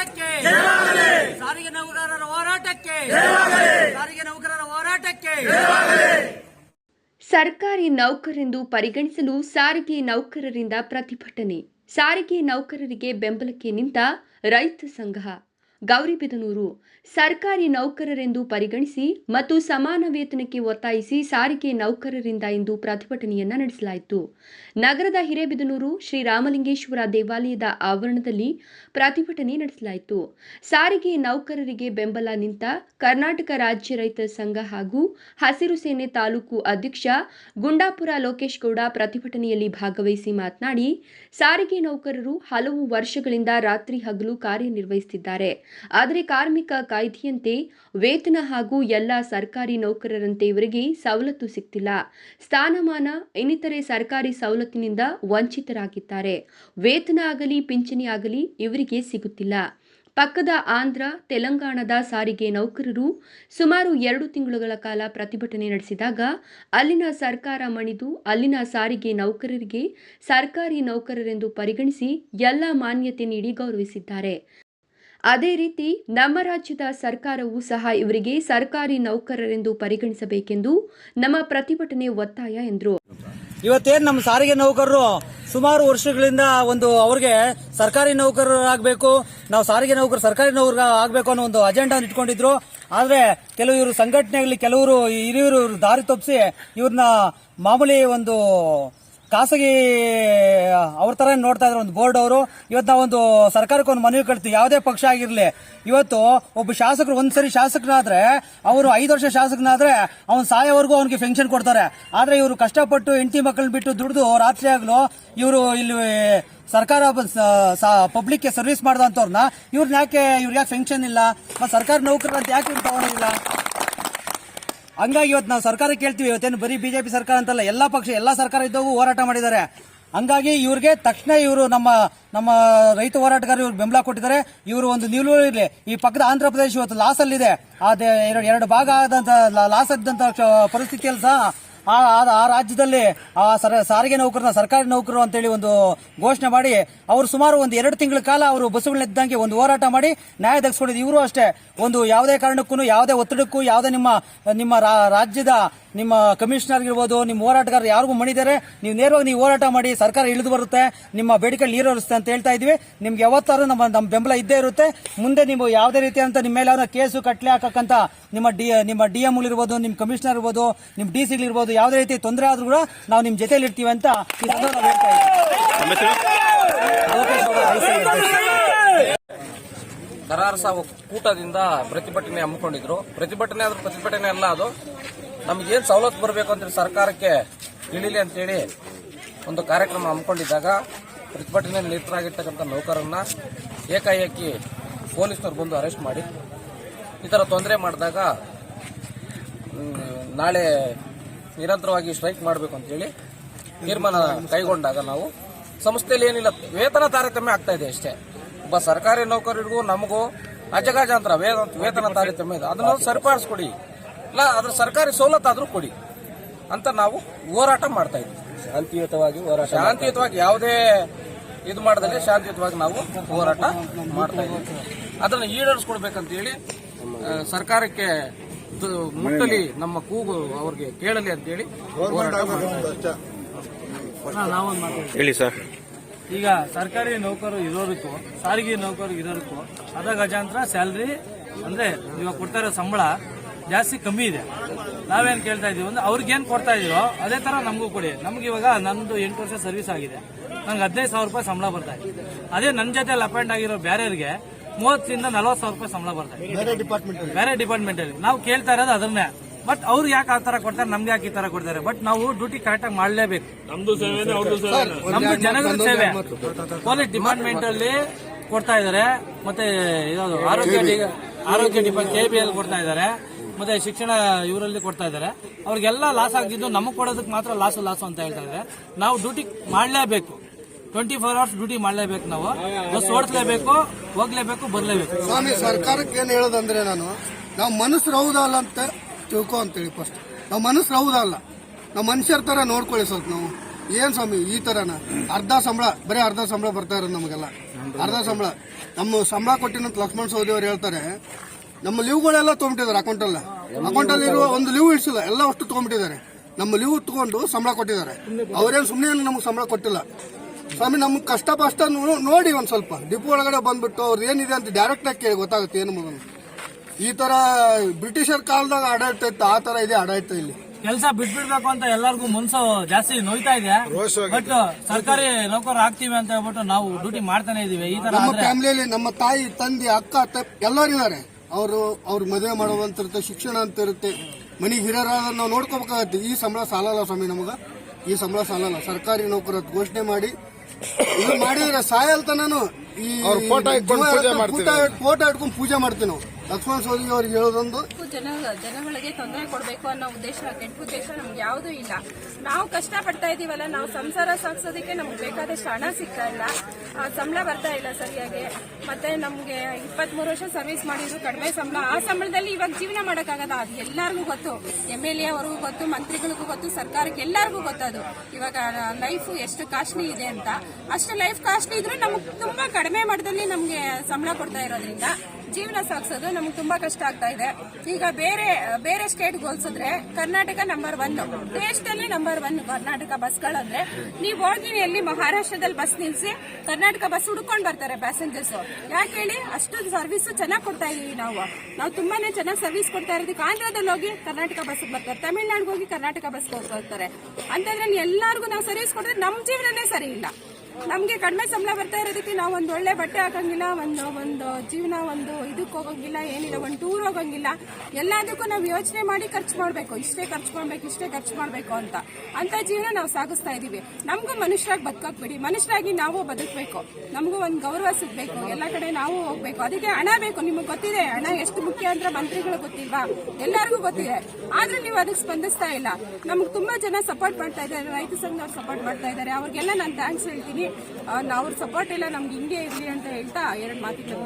ಹೋರಾಟಕ್ಕೆ. ಸಾರಿಗೆ ನೌಕರರ ಹೋರಾಟಕ್ಕೆ. ಸಾರಿಗೆ ನೌಕರರ ಹೋರಾಟಕ್ಕೆ. ಸರ್ಕಾರಿ ನೌಕರೆಂದು ಪರಿಗಣಿಸಲು ಸಾರಿಗೆ ನೌಕರರಿಂದ ಪ್ರತಿಭಟನೆ. ಸಾರಿಗೆ ನೌಕರರಿಗೆ ಬೆಂಬಲಕ್ಕೆ ನಿಂತ ರೈತ ಸಂಘ. ಗೌರಿಬಿದನೂರು. ಸರ್ಕಾರಿ ನೌಕರರೆಂದು ಪರಿಗಣಿಸಿ ಮತ್ತು ಸಮಾನ ವೇತನಕ್ಕೆ ಒತ್ತಾಯಿಸಿ ಸಾರಿಗೆ ನೌಕರರಿಂದ ಇಂದು ಪ್ರತಿಭಟನೆಯನ್ನ ನಡೆಸಲಾಯಿತು. ನಗರದ ಹಿರೇಬಿದನೂರು ಶ್ರೀರಾಮಲಿಂಗೇಶ್ವರ ದೇವಾಲಯದ ಆವರಣದಲ್ಲಿ ಪ್ರತಿಭಟನೆ ನಡೆಸಲಾಯಿತು. ಸಾರಿಗೆ ನೌಕರರಿಗೆ ಬೆಂಬಲ ನಿಂತ ಕರ್ನಾಟಕ ರಾಜ್ಯ ರೈತ ಸಂಘ ಹಾಗೂ ಹಸಿರು ಸೇನೆ ತಾಲೂಕು ಅಧ್ಯಕ್ಷ ಗುಂಡಾಪುರ ಲೋಕೇಶ್ ಗೌಡ ಪ್ರತಿಭಟನೆಯಲ್ಲಿ ಭಾಗವಹಿಸಿ ಮಾತನಾಡಿ, ಸಾರಿಗೆ ನೌಕರರು ಹಲವು ವರ್ಷಗಳಿಂದ ರಾತ್ರಿ ಹಗಲು ಕಾರ್ಯನಿರ್ವಹಿಸುತ್ತಿದ್ದಾರೆ. ಆದರೆ ಕಾರ್ಮಿಕ ಕಾಯ್ದೆಯಂತೆ ವೇತನ ಹಾಗೂ ಎಲ್ಲ ಸರ್ಕಾರಿ ನೌಕರರಂತೆ ಇವರಿಗೆ ಸವಲತ್ತು ಸಿಗ್ತಿಲ್ಲ. ಸ್ಥಾನಮಾನ, ಇನ್ನಿತರೆ ಸರ್ಕಾರಿ ಸವಲತ್ತಿನಿಂದ ವಂಚಿತರಾಗಿದ್ದಾರೆ. ವೇತನ ಆಗಲಿ, ಪಿಂಚಣಿ ಆಗಲಿ ಇವರಿಗೆ ಸಿಗುತ್ತಿಲ್ಲ. ಪಕ್ಕದ ಆಂಧ್ರ, ತೆಲಂಗಾಣದ ಸಾರಿಗೆ ನೌಕರರು ಸುಮಾರು ಎರಡು ತಿಂಗಳುಗಳ ಕಾಲ ಪ್ರತಿಭಟನೆ ನಡೆಸಿದಾಗ ಅಲ್ಲಿನ ಸರ್ಕಾರ ಮಣಿದು ಅಲ್ಲಿನ ಸಾರಿಗೆ ನೌಕರರಿಗೆ ಸರ್ಕಾರಿ ನೌಕರರೆಂದು ಪರಿಗಣಿಸಿ ಎಲ್ಲ ಮಾನ್ಯತೆ ನೀಡಿ ಗೌರವಿಸಿದ್ದಾರೆ. ಅದೇ ರೀತಿ ನಮ್ಮ ರಾಜ್ಯದ ಸರ್ಕಾರವೂ ಸಹ ಇವರಿಗೆ ಸರ್ಕಾರಿ ನೌಕರರೆಂದು ಪರಿಗಣಿಸಬೇಕೆಂದು ನಮ್ಮ ಪ್ರತಿಭಟನೆ ಒತ್ತಾಯ ಎಂದರು. ಇವತ್ತೇನು ನಮ್ಮ ಸಾರಿಗೆ ನೌಕರರು ಸುಮಾರು ವರ್ಷಗಳಿಂದ ಒಂದು ಅವ್ರಿಗೆ ಸರ್ಕಾರಿ ನೌಕರರಾಗಬೇಕು, ನಾವು ಸಾರಿಗೆ ನೌಕರು, ಸರ್ಕಾರಿ ನೌಕರ ಆಗಬೇಕು ಅನ್ನೋ ಒಂದು ಅಜೆಂಡಾ ಇಟ್ಕೊಂಡಿದ್ರು. ಆದರೆ ಕೆಲವು ಇವರು ಸಂಘಟನೆಗಳಲ್ಲಿ ಕೆಲವರು ಹಿರಿಯರು ದಾರಿ ತಪ್ಪಿಸಿ ಇವ್ರನ್ನ ಮಾಮೂಲಿ ಒಂದು ಖಾಸಗಿ, ಅವ್ರ ಥರ ನೋಡ್ತಾ ಇದ್ರು? ಒಂದು ಬೋರ್ಡ್ ಅವರು. ಇವತ್ತು ನಾವೊಂದು ಸರ್ಕಾರಕ್ಕೆ ಒಂದು ಮನವಿ ಕಳ್ತೀವಿ ಯಾವುದೇ ಪಕ್ಷ ಆಗಿರಲಿ. ಇವತ್ತು ಒಬ್ಬ ಶಾಸಕರು ಒಂದ್ಸರಿ ಶಾಸಕನಾದ್ರೆ, ಅವರು ಐದು ವರ್ಷ ಶಾಸಕನಾದ್ರೆ, ಅವ್ನು ಸಾಯೋವರೆಗೂ ಅವ್ನಿಗೆ ಪೆನ್ಷನ್ ಕೊಡ್ತಾರೆ. ಆದ್ರೆ ಇವರು ಕಷ್ಟಪಟ್ಟು ಹೆಂಡತಿ ಮಕ್ಕಳನ್ನ ಬಿಟ್ಟು ದುಡಿದು ರಾತ್ರಿ ಆಗಲು ಇವರು ಇಲ್ಲಿ ಸರ್ಕಾರ ಪಬ್ಲಿಕ್ಗೆ ಸರ್ವಿಸ್ ಮಾಡಿದಂಥವ್ರನ್ನ ಇವ್ರನ್ನ ಯಾಕೆ, ಇವ್ರಿಗೆ ಯಾಕೆ ಪೆನ್ಷನ್ ಇಲ್ಲ? ಮತ್ತೆ ಸರ್ಕಾರಿ ನೌಕರರಂತ ಯಾಕೆ ಇವ್ರು ತಗೊಳೋದಿಲ್ಲ ಹಂಗಾಗಿ ಇವತ್ತು ನಾವು ಸರ್ಕಾರಕ್ಕೆ ಕೇಳ್ತೀವಿ. ಇವತ್ತೇನು ಬರೀ ಬಿಜೆಪಿ ಸರ್ಕಾರ ಅಂತಲ್ಲ, ಎಲ್ಲ ಪಕ್ಷ, ಎಲ್ಲ ಸರ್ಕಾರ ಇದ್ದಾಗೂ ಹೋರಾಟ ಮಾಡಿದ್ದಾರೆ. ಹಂಗಾಗಿ ಇವ್ರಿಗೆ ತಕ್ಷಣ ಇವರು ನಮ್ಮ ನಮ್ಮ ರೈತ ಹೋರಾಟಗಾರರು ಇವ್ರು ಬೆಂಬಲ ಕೊಟ್ಟಿದ್ದಾರೆ. ಇವರು ಒಂದು ನಿಲುವು ಇರಲಿ. ಈ ಪಕ್ಕದ ಆಂಧ್ರ ಪ್ರದೇಶ ಇವತ್ತು ಲಾಸ್ ಅಲ್ಲಿದೆ. ಅದೇ ಎರಡು ಎರಡು ಭಾಗ ಆದಂತ ಲಾಸ್ ಆದಂತ ಪರಿಸ್ಥಿತಿಯಲ್ಲಿ ಸಹ ಆ, ಆ- ರಾಜ್ಯದಲ್ಲಿ ಆ ಸರ- ಸಾರಿಗೆ ನೌಕರನ ಸರ್ಕಾರಿ ನೌಕರರು ಅಂತೇಳಿ ಒಂದು ಘೋಷಣೆ ಮಾಡಿ ಅವರು ಸುಮಾರು ಒಂದು ಎರಡು ತಿಂಗಳ ಕಾಲ ಅವರು ಬಸ್ಸುಗಳನ್ನಿದ್ದಂಗೆ ಒಂದು ಹೋರಾಟ ಮಾಡಿ ನ್ಯಾಯ ತೆಗೆಸ್ಕೊಂಡಿದ್ದು ಇವರು ಅಷ್ಟೇ. ಒಂದು ಯಾವುದೇ ಕಾರಣಕ್ಕೂ, ಯಾವುದೇ ಒತ್ತಡಕ್ಕೂ, ಯಾವುದೇ ನಿಮ್ಮ ನಿಮ್ಮ ರಾಜ್ಯದ ನಿಮ್ಮ ಕಮಿಷನರ್ ಇರ್ಬೋದು ನಿಮ್ಮ ಹೋರಾಟಗಾರರು ಯಾರಿಗೂ ಮಣಿದಾರೆ ನೀವು ನೇರವಾಗಿ ನೀವು ಹೋರಾಟ ಮಾಡಿ ಸರ್ಕಾರ ಇಳಿದು ಬರುತ್ತೆ, ನಿಮ್ಮ ಬೇಡಿಕೆ ನೀರೂರಿಸುತ್ತೆ ಅಂತ ಹೇಳ್ತಾ ಇದೀವಿ ನಿಮ್ಗೆ ಯಾವತ್ತಾದ್ರೂ ನಮ್ಮ ನಮ್ಮ ಬೆಂಬಲ ಇದ್ದೇ ಇರುತ್ತೆ. ಮುಂದೆ ನೀವು ಯಾವುದೇ ರೀತಿ ಅಂತ ನಿಮ್ಮ ಮೇಲೆ ಕೇಸು ಕಟ್ಲೆ ಹಾಕಕ್ಕಂತ ನಿಮ್ಮ ಡಿ ನಿಮ್ಮ ಡಿ ಎಂ ಇರ್ಬೋದು, ನಿಮ್ಮ ಕಮಿಷನರ್ ಇರ್ಬೋದು, ನಿಮ್ಮ ಡಿ ಸಿ ಇರ್ಬೋದು, ಯಾವುದೇ ರೀತಿ ತೊಂದರೆ ಆದ್ರೂ ಕೂಡ ನಾವು ನಿಮ್ಮ ಜೊತೆಲಿ ಇರ್ತೀವಿ ಅಂತ ಈ ಅಧ್ಯಕ್ಷ. ಸಾವು ಕೂಟದಿಂದ ಪ್ರತಿಭಟನೆ ಹಮ್ಮಿಕೊಂಡಿದ್ರು. ಪ್ರತಿಭಟನೆ ಆದ್ರೂ ಪ್ರತಿಭಟನೆ ಅಲ್ಲ ಅದು. ನಮಗೇನು ಸವಲತ್ತು ಬರಬೇಕು ಅಂತ ಸರ್ಕಾರಕ್ಕೆ ತಿಳಿಲಿ ಅಂತೇಳಿ ಒಂದು ಕಾರ್ಯಕ್ರಮ ಹಮ್ಮಿಕೊಂಡಿದ್ದಾಗ ಪ್ರತಿಭಟನೆ ನಿರತರಾಗಿರ್ತಕ್ಕಂಥ ನೌಕರನ್ನ ಏಕಾಏಕಿ ಪೊಲೀಸ್ನವ್ರು ಬಂದು ಅರೆಸ್ಟ್ ಮಾಡಿ. ಈ ಥರ ತೊಂದರೆ ಮಾಡಿದಾಗ ನಾಳೆ ನಿರಂತರವಾಗಿ ಸ್ಟ್ರೈಕ್ ಮಾಡಬೇಕು ಅಂತೇಳಿ ತೀರ್ಮಾನ ಕೈಗೊಂಡಾಗ ನಾವು ಸಂಸ್ಥೆಯಲ್ಲಿ ಏನಿಲ್ಲ, ವೇತನ ತಾರತಮ್ಯ ಆಗ್ತಾ ಇದೆ ಅಷ್ಟೇ. ಒಬ್ಬ ಸರ್ಕಾರಿ ನೌಕರರಿಗೂ ನಮಗೂ ಅಜಗಜಾಂತರ ವೇತನ ತಾರತಮ್ಯ ಇದೆ. ಅದನ್ನು ಸರಿಪಡಿಸ್ಕೊಡಿ ಇಲ್ಲ ಅದ್ರ ಸರ್ಕಾರಿ ಸವಲತ್ತಾದರೂ ಕೊಡಿ ಅಂತ ನಾವು ಹೋರಾಟ ಮಾಡ್ತಾ ಇದ್ದೀವಿ ಶಾಂತಿಯುತವಾಗಿ ಹೋರಾಟ ಶಾಂತಿಯುತವಾಗಿ ಯಾವುದೇ ಇದು ಮಾಡದಲ್ಲಿ ಶಾಂತಿಯುತವಾಗಿ ನಾವು ಹೋರಾಟ ಮಾಡ್ತಾ ಇದ್ವಿ. ಅದನ್ನು ಈಡೇರಿಸ್ಕೊಡ್ಬೇಕಂತೇಳಿ ಸರ್ಕಾರಕ್ಕೆ ಮುಟ್ಟಲಿ ನಮ್ಮ ಕೂಗು ಅವ್ರಿಗೆ ಕೇಳಲಿ ಅಂತೇಳಿ ಹೋರಾಟ ಮಾಡ್ತಾ ಇದ್ವಿ. ಹೇಳಿ ಸರ್. ಈಗ ಸರ್ಕಾರಿ ನೌಕರು ಇರೋದಕ್ಕೂ ಸಾರಿಗೆ ನೌಕರು ಇರೋದಕ್ಕೂ ಅದ ಗಜಾಂತರ ಸ್ಯಾಲ್ರಿ ಅಂದ್ರೆ ಇವಾಗ ಕೊಡ್ತಾ ಇರೋ ಸಂಬಳ ಜಾಸ್ತಿ ಕಮ್ಮಿ ಇದೆ. ನಾವೇನು ಕೇಳ್ತಾ ಇದೀವಿ ಅಂದ್ರೆ ಅವ್ರಿಗೇನ್ ಕೊಡ್ತಾ ಇದೀವೋ ಅದೇ ತರ ನಮಗೂ ಕೊಡಿ. ನಮ್ಗೆ ಇವಾಗ ನಂದು ಎಂಟು ವರ್ಷ ಸರ್ವಿಸ್ ಆಗಿದೆ. ನಂಗೆ ಹದಿನೈದು ಸಾವಿರ ರೂಪಾಯಿ ಸಂಬಳ ಬರ್ತಾ ಇದೆ. ಅದೇ ನನ್ನ ಜೊತೆ ಅಪಾಯಿಂಟ್ ಆಗಿರೋ ಬೇರೆಯವ್ರಿಗೆ ಮೂವತ್ತರಿಂದ ನಲವತ್ತು ಸಾವಿರ ರೂಪಾಯಿ ಸಂಬಳ ಬರ್ತಾ ಇದೆ. ಬೇರೆ ಡಿಪಾರ್ಟ್ಮೆಂಟ್ ಅಲ್ಲಿ. ನಾವು ಕೇಳ್ತಾ ಇರೋದು ಅದನ್ನೇ. ಬಟ್ ಅವ್ರು ಯಾಕೆ ಆ ತರ ಕೊಡ್ತಾರೆ? ನಮ್ಗೆ ಯಾಕೆ ಈ ತರ ಕೊಡ್ತಾರೆ? ಬಟ್ ನಾವು ಡ್ಯೂಟಿ ಕರೆಕ್ಟ್ ಆಗಿ ಸೇವೆ. ನಮ್ದು ಜನಗಳ ಸೇವೆ. ಪೊಲೀಸ್ ಡಿಪಾರ್ಟ್ಮೆಂಟ್ ಅಲ್ಲಿ ಕೊಡ್ತಾ ಇದಾರೆ ಮತ್ತೆ ಆರೋಗ್ಯ ಆರೋಗ್ಯ ಡಿಪಾರ್ಟ್ ಕೆ ಬಿ ಎಲ್ ಕೊಡ್ತಾ ಇದಾರೆ ಮತ್ತೆ ಶಿಕ್ಷಣ ಇವರಲ್ಲಿ ಕೊಡ್ತಾ ಇದ್ದಾರೆ. ಅವ್ರಿಗೆಲ್ಲ ಲಾಸ್ ಆಗಿದ್ದು ನಮಗೆ ಕೊಡೋದಕ್ಕೆ ಮಾತ್ರ ಲಾಸು ಲಾಸು ಅಂತ ಹೇಳ್ತಾ ಇದ್ದಾರೆ. ನಾವು ಡ್ಯೂಟಿ ಮಾಡಲೇಬೇಕು. ಟ್ವೆಂಟಿ ಫೋರ್ ಅವರ್ಸ್ ಡ್ಯೂಟಿ ಮಾಡಲೇಬೇಕು ನಾವು. ಬಸ್ ಓಡಿಸ್ಲೇಬೇಕು, ಹೋಗ್ಲೇಬೇಕು, ಬರ್ಲೇಬೇಕು. ಸ್ವಾಮಿ, ಸರ್ಕಾರಕ್ಕೆ ಏನು ಹೇಳೋದಂದ್ರೆ ನಾನು, ನಾವು ಮನಸ್ಸು ರೌದಲ್ಲ ಅಂತ ತಿಳ್ಕೊ ಅಂತೇಳಿ ಫಸ್ಟ್ ನಾವು ಮನಸ್ಸು ರೌದಲ್ಲ ನಾವು ಮನುಷ್ಯರ ತರ ನೋಡ್ಕೊಳ್ಳಿ ಸ್ವಲ್ಪ ನಾವು. ಏನು ಸ್ವಾಮಿ, ಈ ತರನ? ಅರ್ಧ ಸಂಬಳ, ಬರೀ ಅರ್ಧ ಸಂಬಳ ಬರ್ತಾ ಇರೋದು ನಮಗೆಲ್ಲ. ಅರ್ಧ ಸಂಬಳ. ನಮ್ಮ ಸಂಬಳ ಕೊಟ್ಟಿನಂತ ಲಕ್ಷ್ಮಣ ಸೌದಿ ಅವ್ರು ಹೇಳ್ತಾರೆ ನಮ್ಮ ಲೀವ್ಗಳೆಲ್ಲ ತೊಗೊಂಬಿಟ್ಟಿದ್ದಾರೆ ಅಕೌಂಟಲ್ಲ ಅಕೌಂಟಲ್ಲಿ ಇರುವ ಒಂದು ಲೀವ್ ಇಡ್ಸಿಲ್ಲ ಎಲ್ಲ ಅಷ್ಟು ತೊಗೊಂಬಿಟ್ಟಿದ್ದಾರೆ. ನಮ್ಮ ಲೀವ್ ತಗೊಂಡು ಸಂಬಳ ಕೊಟ್ಟಿದ್ದಾರೆ. ಅವರೇನು ಸುಮ್ಮನೆ ನಮ್ಗೆ ಸಂಬಳ ಕೊಟ್ಟಿಲ್ಲ. ಸ್ವಾಮಿ ನಮ್ಗೆ ಕಷ್ಟ ಪಷ್ಟ ನೋಡಿ ಒಂದು ಸ್ವಲ್ಪ. ಡಿಪೋ ಒಳಗಡೆ ಬಂದ್ಬಿಟ್ಟು ಅವ್ರು ಏನಿದೆ ಅಂತ ಡೈರೆಕ್ಟ್ ಆಗಿ ಕೇಳಿ ಗೊತ್ತಾಗುತ್ತೆ ಏನು ಮಗನ ಈ ತರ ಬ್ರಿಟಿಷರ್ ಕಾಲದಾಗ ಆಡಳಿತ ಇತ್ತು ಆ ತರ ಇದೆ ಆಡಳಿತ ಇಲ್ಲಿ. ಕೆಲಸ ಬಿಟ್ಬಿಡ್ಬೇಕು ಅಂತ ಎಲ್ಲರಿಗೂ ಮನ್ಸು ಜಾಸ್ತಿ ನೋಯ್ತಾ ಇದೆ. ಬಟ್ ಸರ್ಕಾರಿ ನೌಕರ ಆಗ್ತೀವಿ ಅಂತ ಹೇಳ್ಬಿಟ್ಟು ನಾವು ಡ್ಯೂಟಿ ಮಾಡ್ತಾನೆ ಇದೀವಿ. ಈ ತರ ನಮ್ಮ ಫ್ಯಾಮಿಲಿಯಲ್ಲಿ ನಮ್ಮ ತಾಯಿ ತಂದೆ ಅಕ್ಕ ಎಲ್ಲರೂ ಇದ್ದಾರೆ. ಅವರು ಅವ್ರ ಮದುವೆ ಮಾಡೋದಂತ ಇರುತ್ತೆ ಶಿಕ್ಷಣ ಅಂತ ಇರುತ್ತೆ. ಮನೆಗೆ ಹಿರಿಯರಾದ ನಾವು ನೋಡ್ಕೋಬೇಕಾಗತ್ತೆ ಈ ಸಂಬಳ ಸಾಲಲ್ಲ ಸ್ವಾಮಿ ನಮಗೆ? ಈ ಸಂಬಳ ಸಾಲಲ್ಲ. ಸರ್ಕಾರಿ ನೌಕರ ಘೋಷಣೆ ಮಾಡಿ ಇದು ಮಾಡಿದ್ರೆ ಸಾಯಲ್ತನೂ ಈ ಫೋಟೋ ಇಟ್ಕೊಂಡು ಪೂಜೆ ಮಾಡ್ತೀವಿ ನಾವು. ಲಕ್ಷ್ಮಣ ಸೋದಿ ಅವ್ರಿಗೆ ಹೇಳೋದೊಂದು. ಜನ, ಜನಗಳಿಗೆ ತೊಂದರೆ ಕೊಡಬೇಕು ಅನ್ನೋ ಉದ್ದೇಶ ಕೆಟ್ಟ ಉದ್ದೇಶ ನಮ್ಗೆ ಯಾವುದೂ ಇಲ್ಲ. ನಾವು ಕಷ್ಟ ಪಡ್ತಾ ಇದೀವಲ್ಲ, ನಾವು ಸಂಸಾರ ಸಾಗಿಸೋದಕ್ಕೆ ನಮ್ಗೆ ಬೇಕಾದಷ್ಟು ಹಣ ಸಿಗ್ತಾ ಇಲ್ಲ. ಸಂಬಳ ಬರ್ತಾ ಇಲ್ಲ ಸರಿಯಾಗಿ. ಮತ್ತೆ ನಮ್ಗೆ ಇಪ್ಪತ್ಮೂರು ವರ್ಷ ಸರ್ವಿಸ್ ಮಾಡಿದ್ರು, ಕಡಿಮೆ ಸಂಬಳ. ಆ ಸಂಬಳದಲ್ಲಿ ಇವಾಗ ಜೀವನ ಮಾಡೋಕ್ಕಾಗದ ಅದು ಎಲ್ಲರಿಗೂ ಗೊತ್ತು. ಎಂ ಎಲ್ ಎ ಅವ್ರಿಗೂ ಗೊತ್ತು, ಮಂತ್ರಿಗಳಿಗೂ ಗೊತ್ತು, ಸರ್ಕಾರಕ್ಕೆ ಎಲ್ಲರಿಗೂ ಗೊತ್ತದು ಇವಾಗ ಲೈಫ್ ಎಷ್ಟು ಕಾಸ್ಟ್ಲಿ ಇದೆ ಅಂತ. ಅಷ್ಟು ಲೈಫ್ ಕಾಸ್ಟ್ಲಿ ಇದ್ರೂ ನಮ್ಗೆ ತುಂಬಾ ಕಡಿಮೆ ಮಟ್ಟದಲ್ಲಿ ನಮ್ಗೆ ಸಂಬಳ ಕೊಡ್ತಾ ಇರೋದ್ರಿಂದ ಜೀವನ ಸಾಗಿಸೋದು ನಮ್ಗೆ ತುಂಬಾ ಕಷ್ಟ ಆಗ್ತಾ ಇದೆ. ಈಗ ಬೇರೆ ಬೇರೆ ಸ್ಟೇಟ್ ಹೋಲಿಸಿದ್ರೆ ಕರ್ನಾಟಕ ನಂಬರ್ ಒನ್ ದೇಶದಲ್ಲಿ ನಂಬರ್ ಒನ್ ಕರ್ನಾಟಕ ಬಸ್ಗಳಂದ್ರೆ ನೀವು ಹೋಗಿ ಎಲ್ಲಿ ಮಹಾರಾಷ್ಟ್ರದಲ್ಲಿ ಬಸ್ ನಿಲ್ಸಿ ಕರ್ನಾಟಕ ಬಸ್ ಹುಡ್ಕೊಂಡು ಬರ್ತಾರೆ ಪ್ಯಾಸೆಂಜರ್ಸ್ ಯಾಕೆ ಹೇಳಿ? ಅಷ್ಟು ಸರ್ವಿಸ್ ಚೆನ್ನಾಗಿ ಕೊಡ್ತಾ ಇದೀವಿ ನಾವು. ನಾವು ತುಂಬಾನೇ ಚೆನ್ನಾಗಿ ಸರ್ವಿಸ್ ಕೊಡ್ತಾ ಇರೋದಕ್ಕೆ ಆಂಧ್ರದಲ್ಲಿ ಹೋಗಿ ಕರ್ನಾಟಕ ಬಸ್ ಬರ್ತಾರೆ. ತಮಿಳ್ನಾಡಿಗೆ ಹೋಗಿ ಕರ್ನಾಟಕ ಬಸ್ ಹೋಗ್ತಾರೆ ಅಂತಂದ್ರೆ ಎಲ್ಲರಿಗೂ ನಾವು ಸರ್ವಿಸ್ ಕೊಟ್ರೆ ನಮ್ಮ ಜೀವನನೇ ಸರಿ ಇಲ್ಲ. ನಮ್ಗೆ ಕಡಿಮೆ ಸಂಬಳ ಬರ್ತಾ ಇರೋದಕ್ಕೆ ನಾವು ಒಂದು ಒಳ್ಳೆ ಬಟ್ಟೆ ಹಾಕಂಗಿಲ್ಲ, ಒಂದು ಒಂದು ಜೀವನ ಒಂದು ಇದಕ್ಕೆ ಹೋಗಂಗಿಲ್ಲ, ಏನಿಲ್ಲ, ಒಂದು ಟೂರ್ ಹೋಗಂಗಿಲ್ಲ. ಎಲ್ಲದಕ್ಕೂ ನಾವು ಯೋಚನೆ ಮಾಡಿ ಖರ್ಚು ಮಾಡಬೇಕು. ಇಷ್ಟೇ ಖರ್ಚು ಮಾಡ್ಬೇಕು, ಇಷ್ಟೇ ಖರ್ಚು ಮಾಡಬೇಕು ಅಂತ. ಅಂತ ಜೀವನ ನಾವು ಸಾಗಿಸ್ತಾ ಇದೀವಿ. ನಮಗೂ ಮನುಷ್ಯರಾಗಿ ಬದುಕಕ್ ಬಿಡಿ ಮನುಷ್ಯರಾಗಿ ನಾವು ಬದುಕಬೇಕು. ನಮಗೂ ಒಂದು ಗೌರವ ಸಿಗ್ಬೇಕು. ಎಲ್ಲ ಕಡೆ ನಾವು ಹೋಗ್ಬೇಕು. ಅದಕ್ಕೆ ಹಣ ಬೇಕು. ನಿಮಗೆ ಗೊತ್ತಿದೆ, ಹಣ ಎಷ್ಟು ಮುಖ್ಯ ಅಂತ ಮಂತ್ರಿಗಳು ಗೊತ್ತಿಲ್ವಾ? ಎಲ್ಲರಿಗೂ ಗೊತ್ತಿದೆ. ಆದ್ರೂ ನೀವು ಅದಕ್ಕೆ ಸ್ಪಂದಿಸ್ತಾ ಇಲ್ಲ. ನಮ್ಗೆ ತುಂಬಾ ಜನ ಸಪೋರ್ಟ್ ಮಾಡ್ತಾ ಇದ್ದಾರೆ. ರೈತ ಸಂಘದವ್ರು ಸಪೋರ್ಟ್ ಮಾಡ್ತಾ ಇದ್ದಾರೆ. ಅವ್ರಿಗೆಲ್ಲ ನಾನು ಥ್ಯಾಂಕ್ಸ್ ಹೇಳ್ತೀನಿ. ಅವ್ರ ಸಪೋರ್ಟ್ ಇಲ್ಲ ನಮ್ಗೆ ಹಿಂಗೆ ಇರಲಿ ಅಂತ ಹೇಳ್ತಾ ಎರಡು ಮಾತುಗಳು